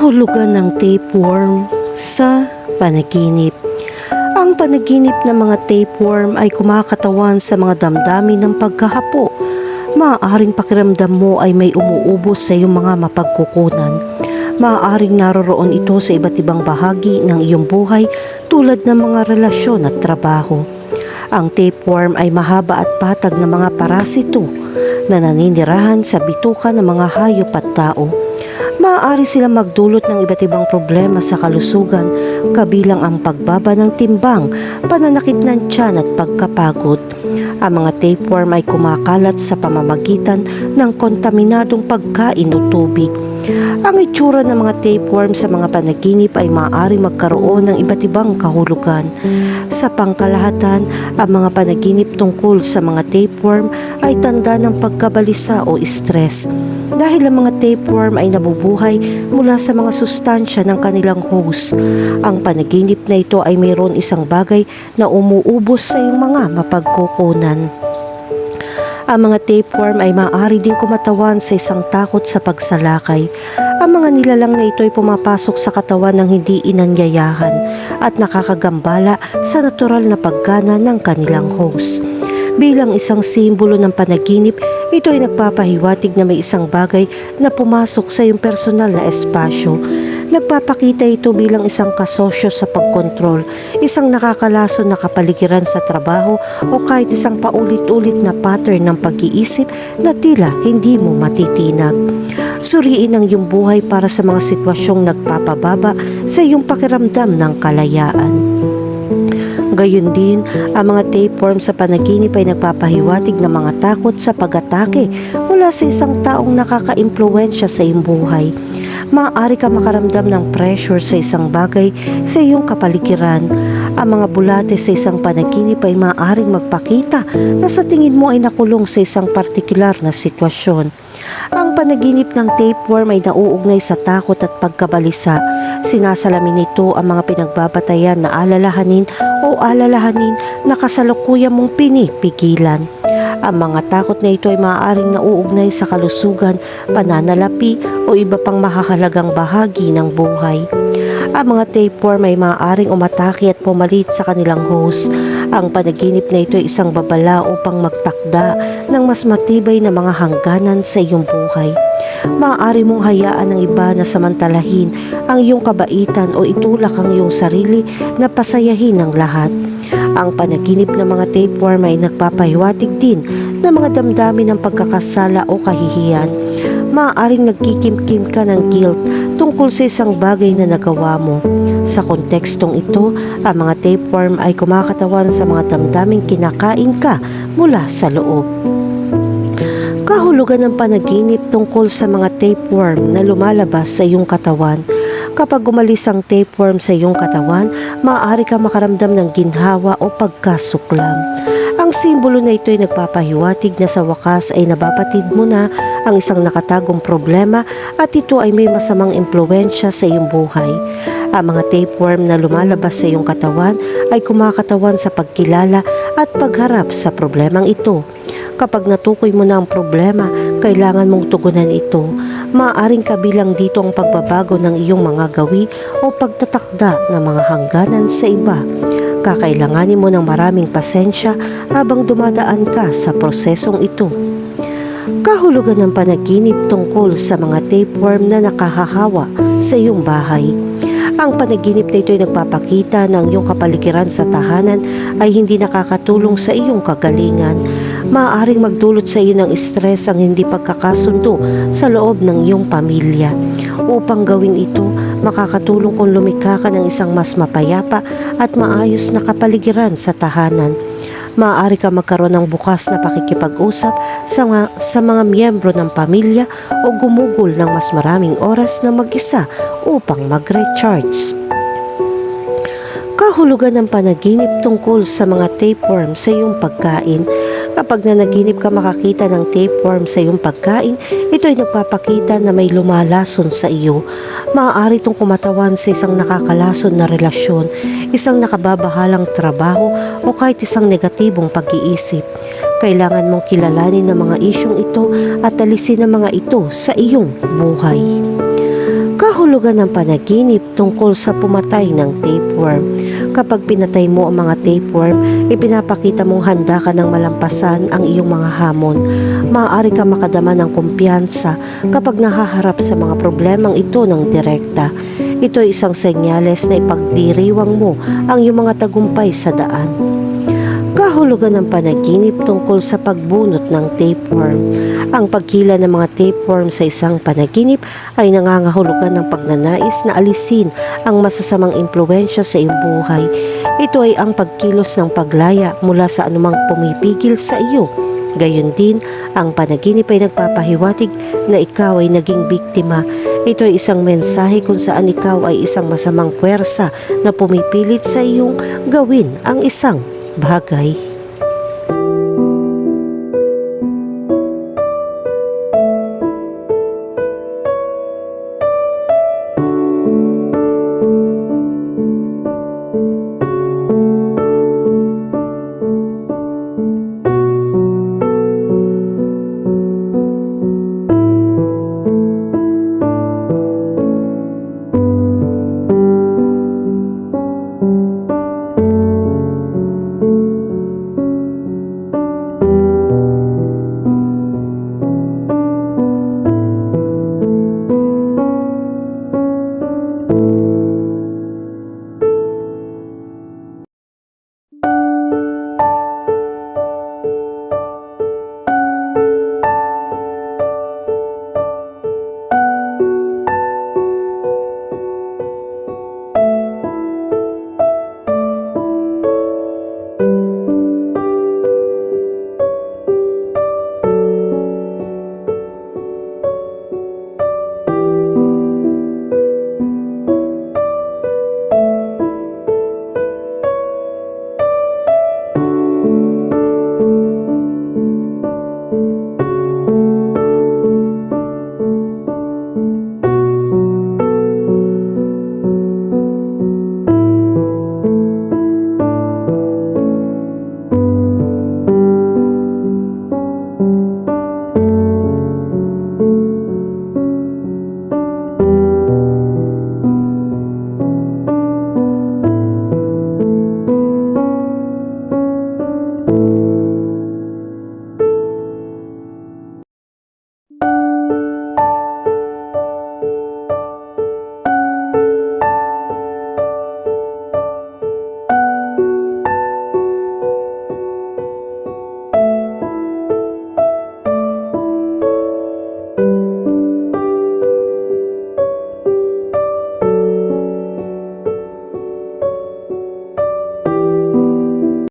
Kahulugan ng tapeworm sa panaginip. Ang panaginip ng mga tapeworm ay kumakatawan sa mga damdamin ng pagkahapo. Maaaring pakiramdam mo ay may umuubos sa iyong mga mapagkukunan. Maaaring naroroon ito sa iba't ibang bahagi ng iyong buhay tulad ng mga relasyon at trabaho. Ang tapeworm ay mahaba at patag na mga parasito na naninirahan sa bituka ng mga hayop at tao. Maaari silang magdulot ng iba't ibang problema sa kalusugan kabilang ang pagbaba ng timbang, pananakit ng tiyan at pagkapagod. Ang mga tapeworm ay kumakalat sa pamamagitan ng kontaminadong pagkain o tubig. Ang itsura ng mga tapeworm sa mga panaginip ay maaari magkaroon ng iba't ibang kahulugan. Sa pangkalahatan, ang mga panaginip tungkol sa mga tapeworm ay tanda ng pagkabalisa o stress dahil ang mga tapeworm ay nabubuhay mula sa mga sustansya ng kanilang host. Ang panaginip na ito ay mayroon isang bagay na umuubos sa iyong mga mapagkukunan. Ang mga tapeworm ay maaari din kumatawan sa isang takot sa pagsalakay. Ang mga nilalang na ito ay pumapasok sa katawan ng hindi inanyayahan at nakakagambala sa natural na paggana ng kanilang host. Bilang isang simbolo ng panaginip, ito ay nagpapahiwatig na may isang bagay na pumasok sa iyong personal na espasyo. Nagpapakita ito bilang isang kasosyo sa pagkontrol, isang nakakalason na kapaligiran sa trabaho o kahit isang paulit-ulit na pattern ng pag-iisip na tila hindi mo matitinag. Suriin ang iyong buhay para sa mga sitwasyong nagpapababa sa iyong pakiramdam ng kalayaan. Gayun din, ang mga tapeworm sa panaginip ay nagpapahiwatig ng mga takot sa pag-atake mula sa isang taong nakaka-impluensya sa iyong buhay. Maaari ka makaramdam ng pressure sa isang bagay sa iyong kapaligiran. Ang mga bulate sa isang panaginip ay maaaring magpakita na sa tingin mo ay nakulong sa isang partikular na sitwasyon. Ang panaginip ng tapeworm ay nauugnay sa takot at pagkabalisa. Sinasalamin nito ang mga pinagbabatayan na alalahanin o alalahanin na kasalukuyan mong pinipigilan. Ang mga takot na ito ay maaaring nauugnay sa kalusugan, pananalapi o iba pang mahahalagang bahagi ng buhay. Ang mga tapeworm ay maaaring umatake at pumalit sa kanilang host. Ang panaginip na ito ay isang babala upang magtakda ng mas matibay na mga hangganan sa iyong buhay. Maaari mong hayaan ng iba na samantalahin ang iyong kabaitan o itulak ang iyong sarili na pasayahin ng lahat. Ang panaginip ng mga tapeworm ay nagpapahiwatig din ng mga damdamin ng pagkakasala o kahihiyan. Maaaring nagkikimkim ka ng guilt tungkol sa isang bagay na nagawa mo. Sa kontekstong ito, ang mga tapeworm ay kumakatawan sa mga damdaming kinakain ka mula sa loob. Kahulugan ng panaginip tungkol sa mga tapeworm na lumalabas sa iyong katawan. Kapag umalis ang tapeworm sa iyong katawan, maaari ka makaramdam ng ginhawa o pagkasuklam. Ang simbolo na ito ay nagpapahiwatig na sa wakas ay nabapatid mo na ang isang nakatagong problema at ito ay may masamang impluensya sa iyong buhay. Ang mga tapeworm na lumalabas sa iyong katawan ay kumakatawan sa pagkilala at pagharap sa problemang ito. Kapag natukoy mo na ang problema, kailangan mong tugunan ito. Maaaring kabilang dito ang pagbabago ng iyong mga gawi o pagtatakda ng mga hangganan sa iba. Kakailanganin mo ng maraming pasensya habang dumadaan ka sa prosesong ito. Kahulugan ng panaginip tungkol sa mga tapeworm na nakahahawa sa iyong bahay. Ang panaginip na ito ay nagpapakita ng iyong kapaligiran sa tahanan ay hindi nakakatulong sa iyong kagalingan. Maaaring magdulot sa iyo ng stress ang hindi pagkakasundo sa loob ng iyong pamilya. Upang gawin ito, makakatulong kung lumikha ka ng isang mas mapayapa at maayos na kapaligiran sa tahanan. Maaari ka magkaroon ng bukas na pakikipag-usap sa mga, sa mga miyembro ng pamilya o gumugol ng mas maraming oras na mag-isa upang mag-recharge. Kahulugan ng panaginip tungkol sa mga tapeworm sa iyong pagkain. Kapag nanaginip ka makakita ng tapeworm sa iyong pagkain, ito ay nagpapakita na may lumalason sa iyo. Maaari itong kumatawan sa isang nakakalason na relasyon, isang nakababahalang trabaho o kahit isang negatibong pag-iisip. Kailangan mong kilalanin ang mga isyong ito at alisin ang mga ito sa iyong buhay. Kahulugan ng panaginip tungkol sa pumatay ng tapeworm. Kapag pinatay mo ang mga tapeworm, ipinapakita mong handa ka ng malampasan ang iyong mga hamon. Maaari ka makadama ng kumpiyansa kapag nahaharap sa mga problemang ito ng direkta. Ito ay isang senyales na ipagdiriwang mo ang iyong mga tagumpay sa daan. Kahulugan ng panaginip tungkol sa pagbunot ng tapeworm. Ang pagkila ng mga tapeworm sa isang panaginip ay nangangahulugan ng pagnanais na alisin ang masasamang impluensya sa iyong buhay. Ito ay ang pagkilos ng paglaya mula sa anumang pumipigil sa iyo. Gayon din, ang panaginip ay nagpapahiwatig na ikaw ay naging biktima. Ito ay isang mensahe kung saan ikaw ay isang masamang puwersa na pumipilit sa iyong gawin ang isang bagay.